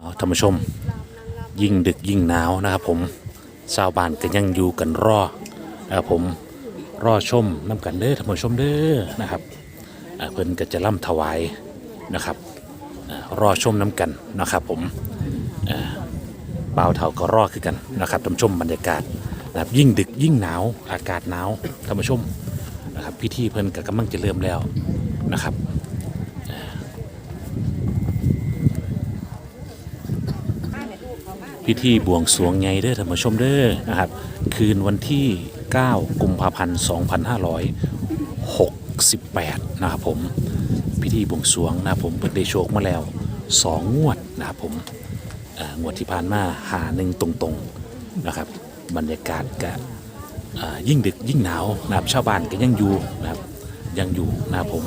เอาท่านผู้ชม ยิ่งดึกยิ่งหนาวนะครับผมชาวบ้านก็ยังอยู่กันรอนะครับผมรอชมน้ำกันเด้อท่านผู้ชมเด้อนะครับเพิ่นก็จะล่ำถวายนะครับอ่ารอชมน้ำกันนะครับผมบ่าวเถาก็รอคือกันนะครับท่านผู้ชมบรรยากาศนะครับยิ่งดึกยิ่งหนาวอากาศหนาวท่านผู้ชมนะครับพิธีเพิ่นก็กำลังจะเริ่มแล้วนะครับ พิธีบวงสรวงไงเด้อท่านผู้ชมเด้อนะครับ คืนวันที่ 9 กุมภาพันธ์ 2568 นะครับผม พิธีบวงสรวงนะครับผมเปิดได้โชคมาแล้ว 2 งวดนะครับผมงวดที่ผ่านมาหาหนึ่งตรงๆนะครับ บรรยากาศก็ยิ่งดึกยิ่งหนาวนะครับชาวบ้านก็ยังอยู่นะครับยังอยู่นะครับผม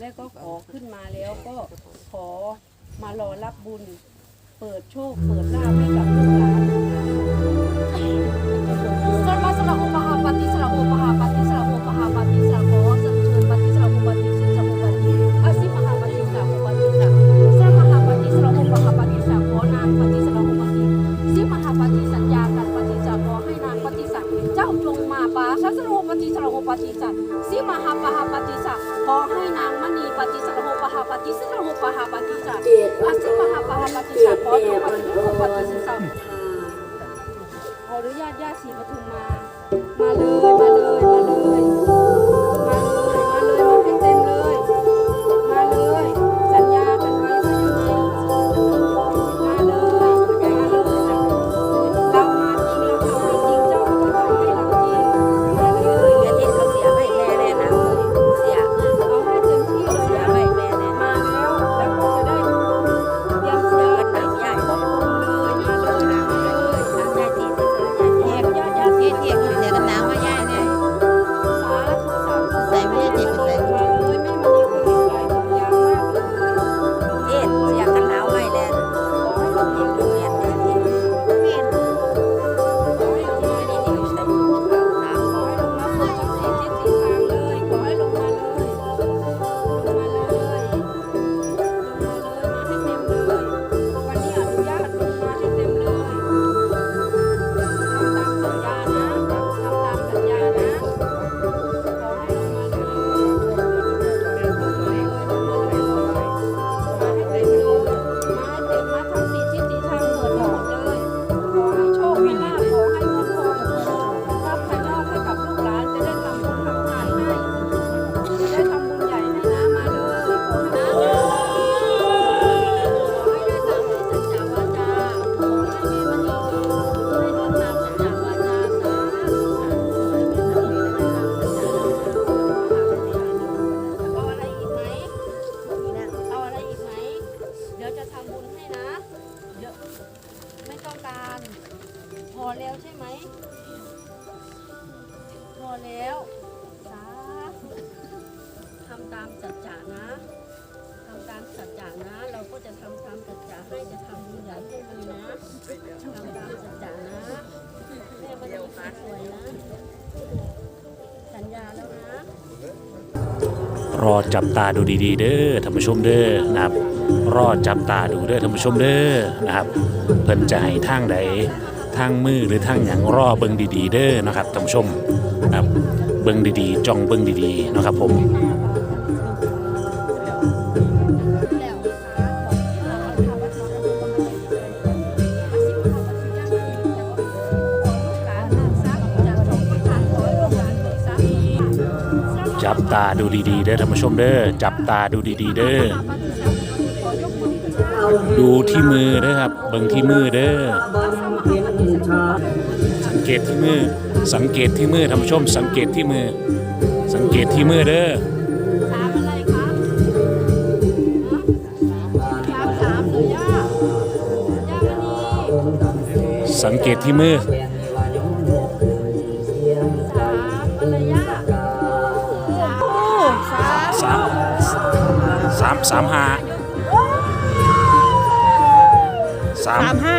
และก็ขอขึ้นมาแล้วก็ขอมารอรับบุญ เปิดโชค เปิดลาภให้กับลูกหลาน สรโหปฏิสรโหปฏิจันสีมหาปหาปฏิสันขอให้นางมณีปฏิสรโหปหาปฏิสรโหปหาปฏิจันอาสิมหาปหาปฏิสันขอให้ปฏิสรโหปฏิจัขออนุญาตญาติศรีปทุมมา มาเลยมาเลย รอจับตาดูดีๆ เด้อท่านผู้ชมเด้อนะครับ รอจับตาดูเด้อท่านผู้ชมเด้อนะครับ เพิ่นจะให้ทางใดทางมือหรือทางอย่างรอเบิ่งดีๆ เด้อนะครับท่านผู้ชมนะครับเบิ่งดีๆจ้องเบิ่งดีๆนะครับผม จับตาดูดีๆเด้อท่านผู้ชมเด้อจับตาดูดีๆเด้อดูที่มือเด้อครับเบิ่งที่มือเด้อสังเกตที่มือสังเกตที่มือท่านผู้ชม สังเกตที่มือ สังเกตที่มือเด้อสังเกตที่มือ สามสามห้าสามห้า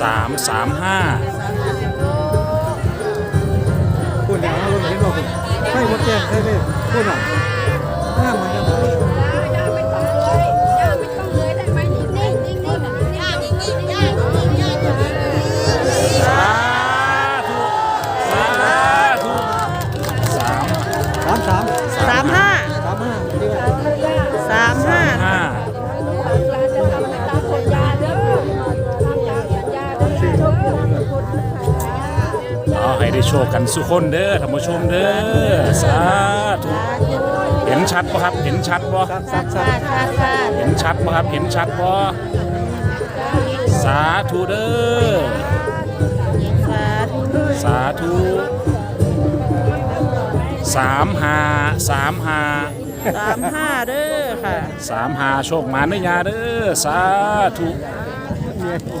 สามสามห้าพูดอย่างนั้นเห็นบอกไม่หมดแจ้งใช่ไหมพูดอะหน้ามันจะ ชคกันสุขคนเด้อท่านผู้ชมเด้อสาธุเห็นชัดปะครับเห็นชัดปะสามสามสามค่ะเห็นชัดปะครับเห็นชัดปะสาธุเด้อสาธุสาธุสามหาสามหาสามห้าเด้อค่ะสามหาโชคมาเนื้อยาเด้อสาธุ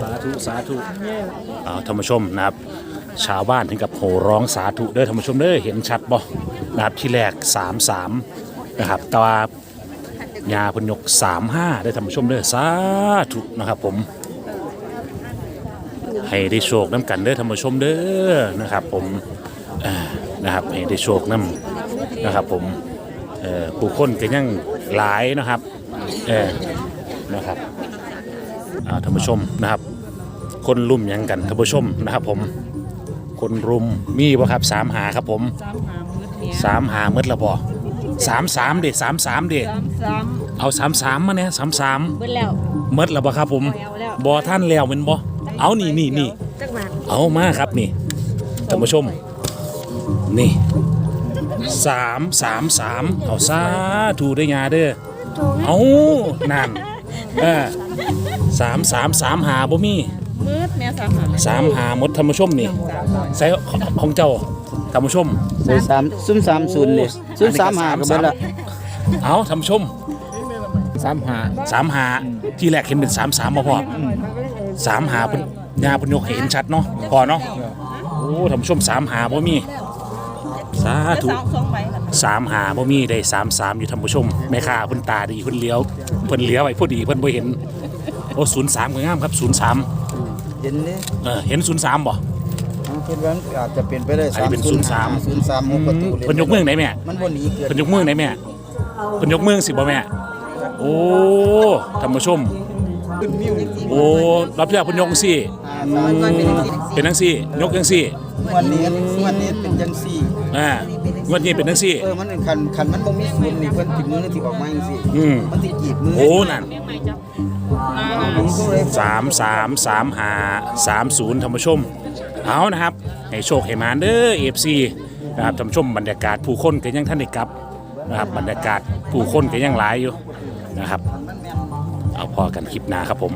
สาธุสาธุเอาท่านผู้ชมนะครับ ชาวบ้านถึงกับโห่ร้องสาธุเด้อท่านผู้ชมเด้อเห็นชัดบ่นะครับที่แรกสามสามนะครับแต่ว่ายาพนยกสามห้าได้ท่านผู้ชมเด้อสาธุนะครับผม ให้ได้โชคน้ำกันเด้อท่านผู้ชมเด้อนะครับผมนะครับให้ได้โชคน้ำนะครับผมผู้คนก็ยังหลายนะครับเออนะครับท่านผู้ชมนะครับ คนรุมยังกันท่านผู้ชมนะครับผม คนรุมมีบ่ครับสามหาครับผมสามหามืดเนี้ยสามหาเมื่อละบ่สามสามเด็สามสามเด็สามสามเอาสามสามมาเนี่ยสามสามเบิดแล้วเมื่อละบ่ครับผมเอาแล้วบ่ท่านแล้วเป็นบ่เอานี่นี่นี่จักหนักเอามาครับนี่ท่านผู้ชม นี่สามสามสามเอาซาถูได้ยาเด้อเอานั่นเออสามสามสามหาบ่มี มืดแม่สามหาสามหาหมดท่านผู้ชมนี่ใส่ของเจ้าท่านผู้ชม ใส่สามซุ้มสามศูนย์เลยซุ้มสามห้าก็เบิดละเอาท่านผู้ชมสามห้าสามหาที่แรกเห็นเป็นสามสามมาพอสามหาเป็นยาเป็นยกให้เห็นชัดเนาะพอเนาะโอ้ท่านผู้ชมสามหาบ่มีสาแล้วธุสองสองใบล่ะสามหาบ่มีได้สามสามอยู่ท่านผู้ชมแม่ค้าเพิ่นตาดีเพิ่นเลี้ยวเพิ่นเลี้ยวไว้พอดีเพิ่นบ่เห็นโอ้ศูนย์สามก็งามครับศูนย์สาม เห็นนี่เออเห็นศูนย์สามบ่คิดว่าอาจจะเป็นไปได้อันนี้เป็น ศูนย์03สามหกประตูเลยเพิ่นยกมือไหนแม่มันบนนี้เกิดเพิ่นยกมือไหนแม่เพิ่นยกมือสิบ่แม่ โอ้ท่านผู้ชม โอ้รับที่แล้วเพิ่นยกจังซี่เป็นจังซี่ ยกจังซี่วันนี้วันนี้เป็นจังสี่อ่างวดนี้เป็นจังซี่ เออมันคันคันมันบ่มีศูนย์นี่เพิ่นติดมือที่ออกมาจังซี่อืม มันสิจีบมือโอ้นั่นผมก็เลยสามสามสามหาสามศูนย์ท่านผู้ชม เอานะครับให้โชคให้มานเด้อเอฟซีนะครับท่านผู้ชมบรรยากาศผู้คนก็ยังท่านได้กลับนะครับบรรยากาศผู้คนก็ยังหลายอยู่นะครับ เอาพอกันคลิปหน้าครับผม